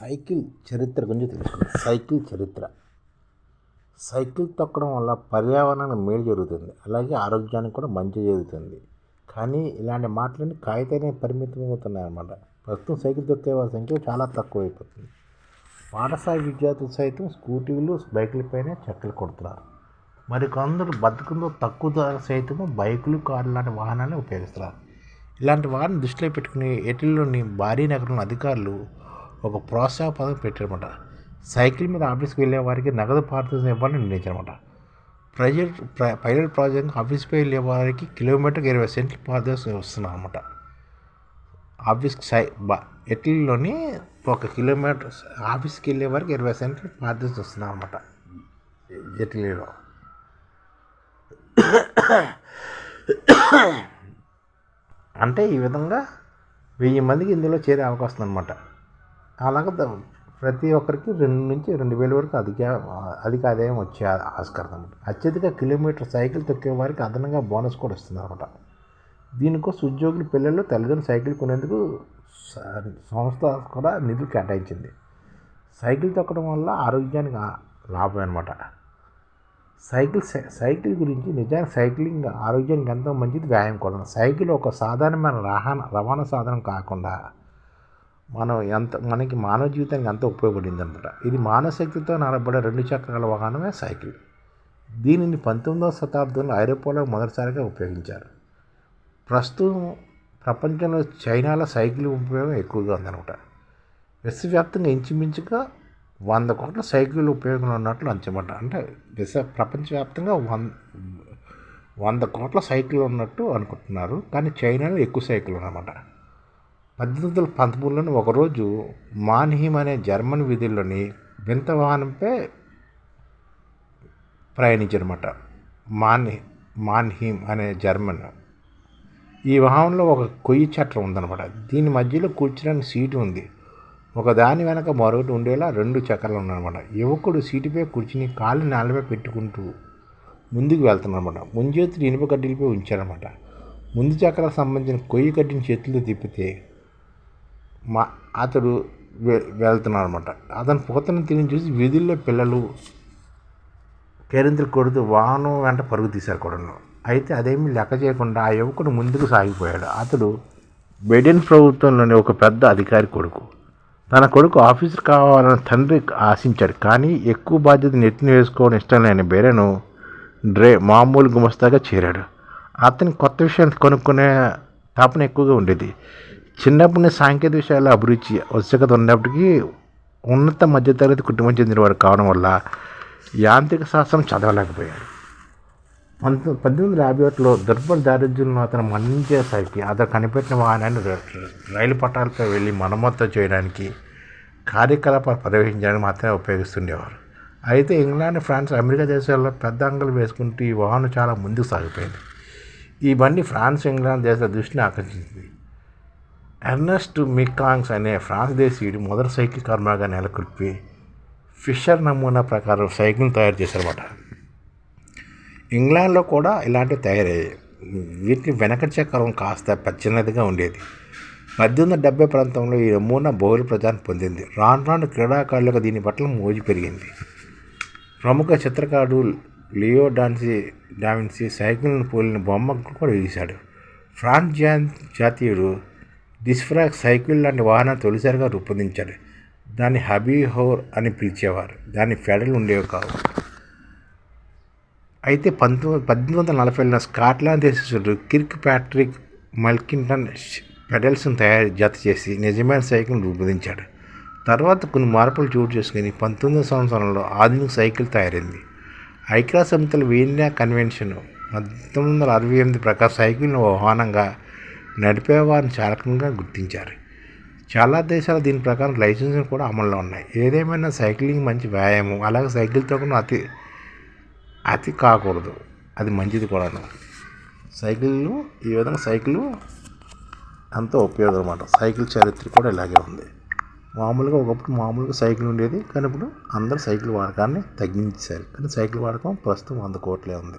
Cycle చరిత్ర గురించి తెలుసుకుందాం. సైకిల్ చరిత్ర. సైకిల్ తొక్కడం వల్ల పర్యావరణానికి మేలు జరుగుతుంది. అలాగే ఆరోగ్యానికి కూడా మంచి జరుగుతుంది. కానీ ఇలాంటి మాటలన్నీ కాగితానికి పరిమితం అవుతున్నాయి అన్నమాట ప్రస్తుతం సైకిల్ తొక్కే వాళ్ళ సంఖ్య చాలా తక్కువైపోతుంది. పాఠశాల విద్యార్థులు సైతం స్కూటీలు బైకులపైనే చెక్కలు కొడుతున్నారు. మరి కొందరు బతుకుందో తక్కువ ధర సైతం బైకులు కార్లు లాంటి వాహనాలను ఉపయోగిస్తున్నారు. ఇలాంటి వారిని దృష్టిలో పెట్టుకుని ఏటిల్లోని భారీ నగరంలో అధికారులు ఒక ప్రోత్సాహ పథకం పెట్టారన్నమాట. సైకిల్ మీద ఆఫీస్కి వెళ్ళే వారికి నగదు పారితోషికం ఇవ్వాలని నిర్ణయించారన్నమాట. ప్రజెక్ట్ పైలట్ ప్రాజెక్ట్ ఆఫీస్కి వెళ్ళే వారికి కిలోమీటర్కి ఇరవై సెంట్లు పారితోషికం వస్తున్నాం అనమాట ఆఫీస్కి సై బా ఎట్లలోని ఒక కిలోమీటర్ ఆఫీస్కి వెళ్ళే వారికి ఇరవై సెంట్లు పారితోషికం వస్తున్నాం అనమాట ఎట్లీలో అంటే ఈ విధంగా వెయ్యి మందికి ఇందులో చేరే అవకాశం అనమాట అలాగే ప్రతి ఒక్కరికి రెండు నుంచి రెండు వేల వరకు అధిక అధిక ఆదాయం వచ్చే ఆస్కారం అనమాట అత్యధిక కిలోమీటర్ సైకిల్ తొక్కే వారికి అదనంగా బోనస్ కూడా వస్తుంది అనమాట దీనికోసం ఉద్యోగులు పిల్లలు తల్లిదండ్రులు సైకిల్ కొనేందుకు సంస్థ కూడా నిధులు కేటాయించింది. సైకిల్ తొక్కడం వల్ల ఆరోగ్యానికి లాభం అనమాట సైకిల్ సై- సైకిల్ గురించి నిజానికి సైక్లింగ్ ఆరోగ్యానికి ఎంతో మంచిది వ్యాయామం కూడా. సైకిల్ ఒక సాధారణమైన రవాణా రవాణా సాధనం కాకుండా మనం ఎంత మనకి మానవ జీవితానికి ఎంత ఉపయోగపడింది అనమాట. ఇది మానశక్తితో శక్తితో రెండు చక్రాల వాహనమే సైకిల్. దీనిని పంతొమ్మిదవ శతాబ్దంలో ఐరోపాలో మొదటిసారిగా ఉపయోగించారు. ప్రస్తుతం ప్రపంచంలో చైనాలో సైకిల్ ఉపయోగం ఎక్కువగా ఉందనమాట విశ్వవ్యాప్తంగా ఇంచుమించుగా వంద కోట్ల సైకిల్ ఉపయోగంలో ఉన్నట్లు అంచమాట. అంటే విశ్వ ప్రపంచవ్యాప్తంగా వన్ వంద కోట్ల సైకిల్ ఉన్నట్టు అనుకుంటున్నారు. కానీ చైనాలో ఎక్కువ సైకిల్ ఉన్నమాట. పద్దెనిమిది వందల పంతొమ్మిదిలోని ఒకరోజు మాన్హీమ్ అనే జర్మన్ వీధుల్లోని వింత వాహనంపై ప్రయాణించారన్నమాట. మాన్ మాన్హీమ్ అనే జర్మన్. ఈ వాహనంలో ఒక కొయ్యి చట్రం ఉందన్నమాట. దీని మధ్యలో కూర్చోడానికి సీటు ఉంది. ఒక దాని వెనక మరొకటి ఉండేలా రెండు చక్రాలు ఉన్నాయన్నమాట. యువకుడు సీటుపై కూర్చుని కాళ్ళు నేలపై పెట్టుకుంటూ ముందుకు వెళ్తున్నారన్నమాట. ముంజేతులు ఇనుప కడ్డీలపై ఉంచారన్నమాట. ముందు చక్రాలకు సంబంధించిన కొయ్యి కడ్డిని చేతులు తిప్పితే మా అతడు వె వెళ్తున్నాడు అనమాట అతను పోతున్న తిని చూసి వీధుల్లో పిల్లలు కేరింతలు కొడుతూ వాహనం వెంట పరుగు తీశారు కూడాను. అయితే అదేమీ లెక్క చేయకుండా ఆ యువకుడు ముందుకు సాగిపోయాడు. అతడు బెడెన్ ప్రభుత్వంలోని ఒక పెద్ద అధికారి కొడుకు. తన కొడుకు ఆఫీసర్ కావాలని తండ్రి ఆశించాడు. కానీ ఎక్కువ బాధ్యత నెత్తిన వేసుకోవడం ఇష్టం లేని బేరెను డ్రే మామూలు గుమస్తాగా చేరాడు. అతని కొత్త విషయాన్ని కొనుక్కునే తాపన ఎక్కువగా ఉండేది. చిన్నప్పటి సాంకేతిక విషయాల అభిరుచి ఆవశ్యకత ఉన్నప్పటికీ ఉన్నత మధ్యతరగతి కుటుంబం చెందినవారు కావడం వల్ల యాంత్రిక శాస్త్రం చదవలేకపోయాడు పంతొమ్మిది పద్దెనిమిది వందల యాభై ఒకటిలో దుర్బల దారిద్ర్యంలో అతను మన్నించేసరికి అతను కనిపెట్టిన వాహనాన్ని రైలు పట్టాలపై వెళ్ళి మరమ్మతు చేయడానికి కార్యకలాపాలు పర్యవేక్షించడానికి మాత్రమే ఉపయోగిస్తుండేవారు. అయితే ఇంగ్లాండ్ ఫ్రాన్స్ అమెరికా దేశాల్లో పెద్ద అంగలు వేసుకుంటూ ఈ వాహనం చాలా ముందుకు సాగిపోయింది. ఈ బండి ఫ్రాన్స్ ఇంగ్లాండ్ దేశాల దృష్టిని ఆకర్షించింది. ఎర్నెస్ట్ మికాంగ్స్ అనే ఫ్రాన్స్ దేశీయుడు మొదటి సైకిల్ కర్మగా నెలకొల్పి ఫిషర్ నమూనా ప్రకారం సైకిల్ తయారు చేశారన్నమాట. ఇంగ్లాండ్లో కూడా ఇలాంటివి తయారయ్యాయి వీటిని వెనక చక్రం కాస్త పచ్చినదిగా ఉండేది. పద్దెనిమిది వందల డెబ్బై ప్రాంతంలో ఈ నమూనా బహుళ ప్రజాన్ని పొందింది. రాను రాను క్రీడాకారులకు దీని పట్ల మోజు పెరిగింది. ప్రముఖ చిత్రకారుడు లియో డాన్సీ డావిన్సీ సైకిల్ను పోలిన బొమ్మకు కూడా వేశాడు ఫ్రాన్స్ జాతీయుడు డిస్ఫ్రాక్ సైకిల్ లాంటి వాహనాన్ని తొలిసారిగా రూపొందించారు దాన్ని హబీ హోర్ అని పిలిచేవారు. దాని ఫెడల్ ఉండేవి కావు. అయితే పంతొమ్మిది పద్దెనిమిది వందల నలభైలో స్కాట్లాండ్ దేశస్తుడు కిర్క్ ప్యాట్రిక్ మల్కింటన్ పెడల్స్ను తయారు జత చేసి నిజమైన సైకిల్ రూపొందించాడు. తర్వాత కొన్ని మార్పులు చోటు చేసుకుని పంతొమ్మిది సంవత్సరంలో ఆధునిక సైకిల్ తయారైంది. ఐక్యరాజ్య సమితుల వీన్యా కన్వెన్షన్ పంతొమ్మిది వందల అరవై ఎనిమిది ప్రకారం సైకిల్ను వాహనంగా నడిపేవారిని చాలకంగా గుర్తించారు. చాలా దేశాలు దీని ప్రకారం లైసెన్సులు కూడా అమల్లో ఉన్నాయి. ఏదేమైనా సైక్లింగ్ మంచి వ్యాయామం అలాగే సైకిల్ తొక్కడం అతి అతి కాకూడదు. అది మంచిది కూడాను. సైకిళ్ళు ఈ విధంగా సైకిల్ అంత ఉపయోగం అన్నమాట. సైకిల్ చరిత్ర కూడా ఇలాగే ఉంది. మామూలుగా ఒకప్పుడు మామూలుగా సైకిల్ ఉండేది కానీ ఇప్పుడు అందరూ సైకిల్ వాడకాన్ని తగ్గించారు కానీ సైకిల్ వాడకం ప్రస్తుతం వంద కోట్లే ఉంది.